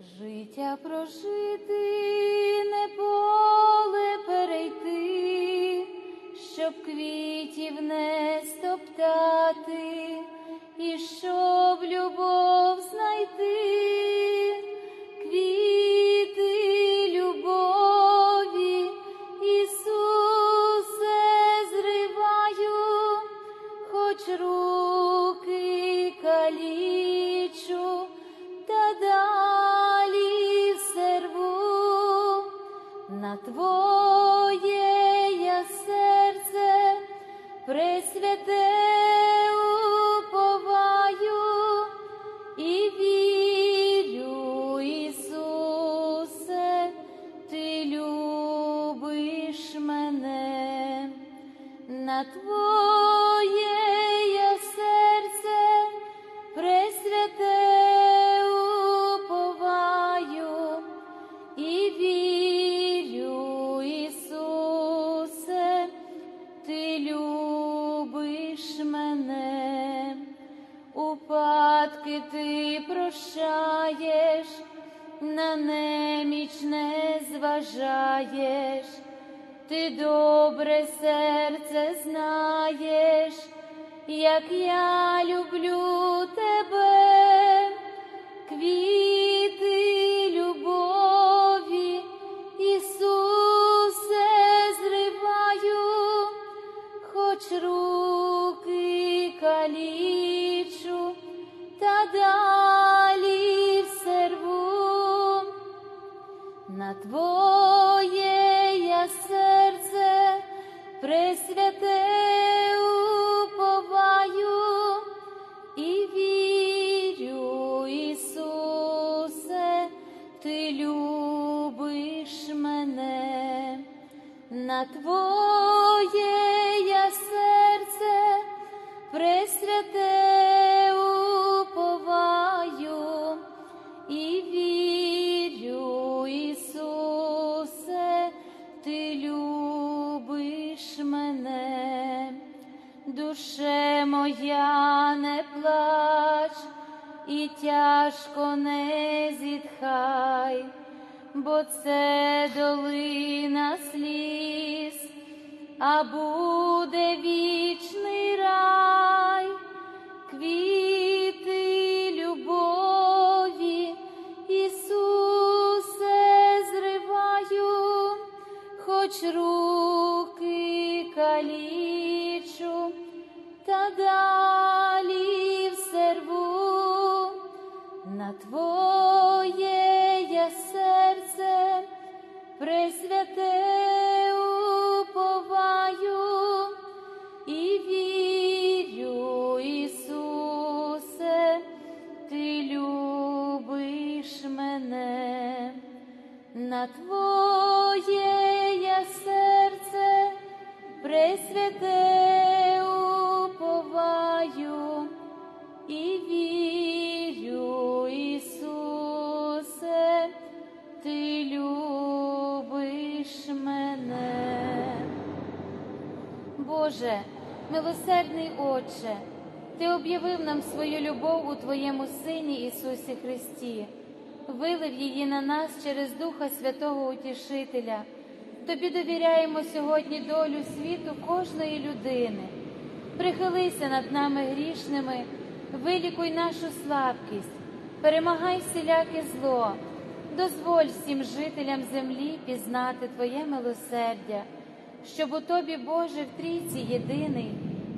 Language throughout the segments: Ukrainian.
Життя прожити, не поле перейти, щоб квітів не стоптати, і щоб любов знайти, упадки ти прощаєш, на неміч не зважаєш, ти добре серце знаєш, як я люблю тебе, квіти і тяжко не зітхай, бо це долина сліз, а буде вічний рай, милосердний Отче, Ти об'явив нам свою любов у Твоєму Сині Ісусі Христі, вилив її на нас через Духа Святого Утішителя. Тобі довіряємо сьогодні долю світу кожної людини. Прихилися над нами грішними, вилікуй нашу слабкість, перемагай всіляке зло, дозволь всім жителям землі пізнати Твоє милосердя, щоб у Тобі, Боже, в трійці єдиний,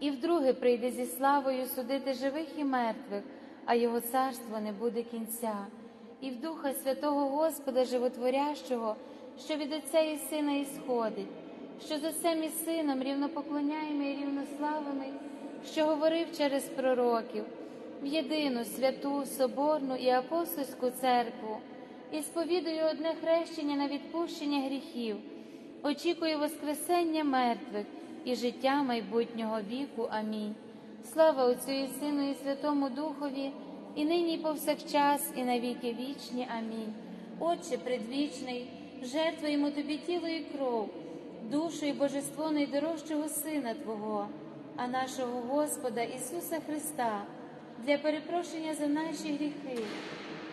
І вдруге прийде зі славою судити живих і мертвих, а його царство не буде кінця, і в Духа Святого Господа Животворящого, що від Отця і Сина ісходить, що за цим і сином рівнопоклоняємо і рівнославими, що говорив через пророків, в єдину святу, соборну і апостольську церкву, і сповідую одне хрещення на відпущення гріхів, очікую Воскресення мертвих і життя майбутнього віку. Амінь. Слава Отцю і Сину, і Святому Духові, і нині, і повсякчас, і на віки вічні. Амінь. Отче предвічний, жертвуємо Тобі тіло і кров, душу і божество найдорожчого Сина Твого, а нашого Господа Ісуса Христа, для перепрошення за наші гріхи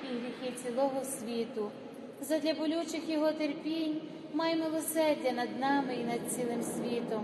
і гріхи цілого світу, задля болючих Його терпінь, май милосердя над нами і над цілим світом,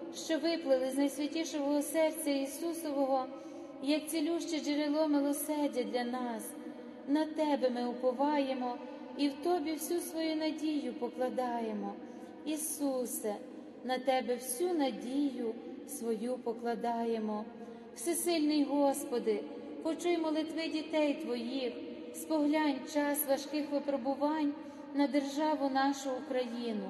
що виплили з найсвятішого серця Ісусового, як цілюще джерело милосердя для нас. На Тебе ми уповаємо і в Тобі всю свою надію покладаємо. Ісусе, на Тебе всю надію свою покладаємо. Всесильний Господи, почуй молитви дітей Твоїх, споглянь час важких випробувань на державу нашу Україну.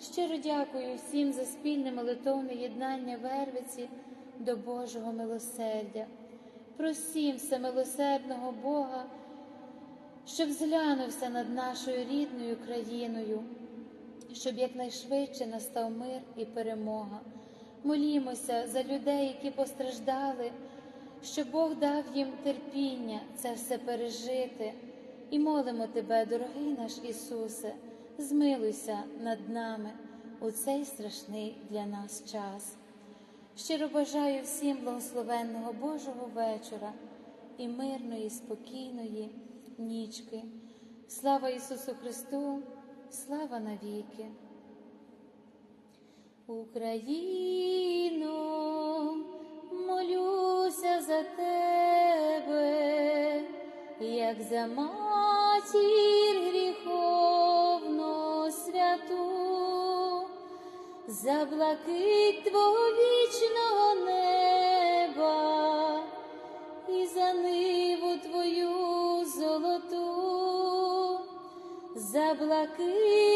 Щиро дякую всім за спільне молитовне єднання Вервиці до Божого милосердя. Просім всемилосердного Бога, щоб зглянувся над нашою рідною країною, щоб якнайшвидше настав мир і перемога. Молімося за людей, які постраждали, щоб Бог дав їм терпіння це все пережити. І молимо Тебе, дорогий наш Ісусе, змилуйся над нами у цей страшний для нас час. Щиро бажаю всім благословенного Божого вечора і мирної, спокійної нічки. Слава Ісусу Христу, слава навіки. Україно, молюся за тебе, як за матір гріховно святу, за блакить твого вічного неба і за ниву твою золоту, за блакить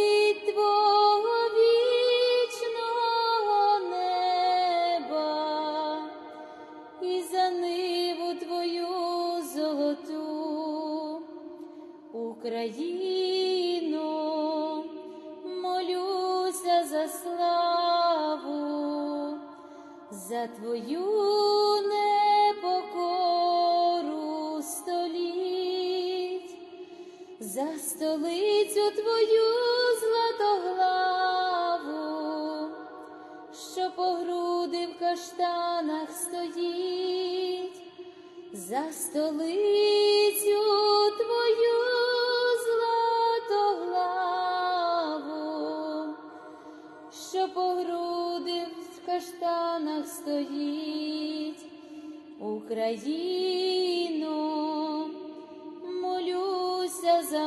за столицю твою златоглаву, що по груди в каштанах стоїть, за столицю твою златоглаву, що по груди в каштанах стоїть, Україно,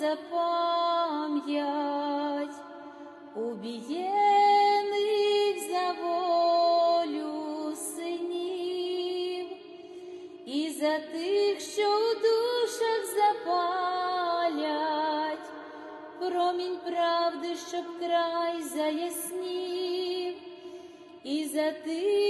за пам'ять убієних за волю синів і за тих, що у душах запалять, промінь правди, щоб край заяснів, і за тих,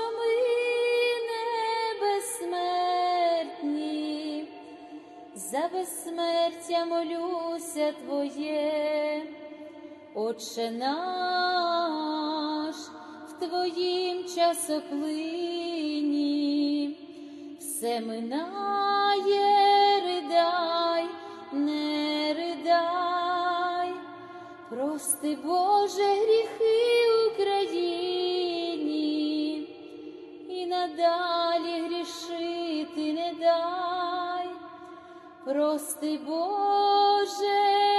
безсмертя молюся Твоє, Отче наш, в Твоїм часоплині, все минає, ридай, не ридай, прости, Боже, гріхи Україні, і надалі прости, Боже,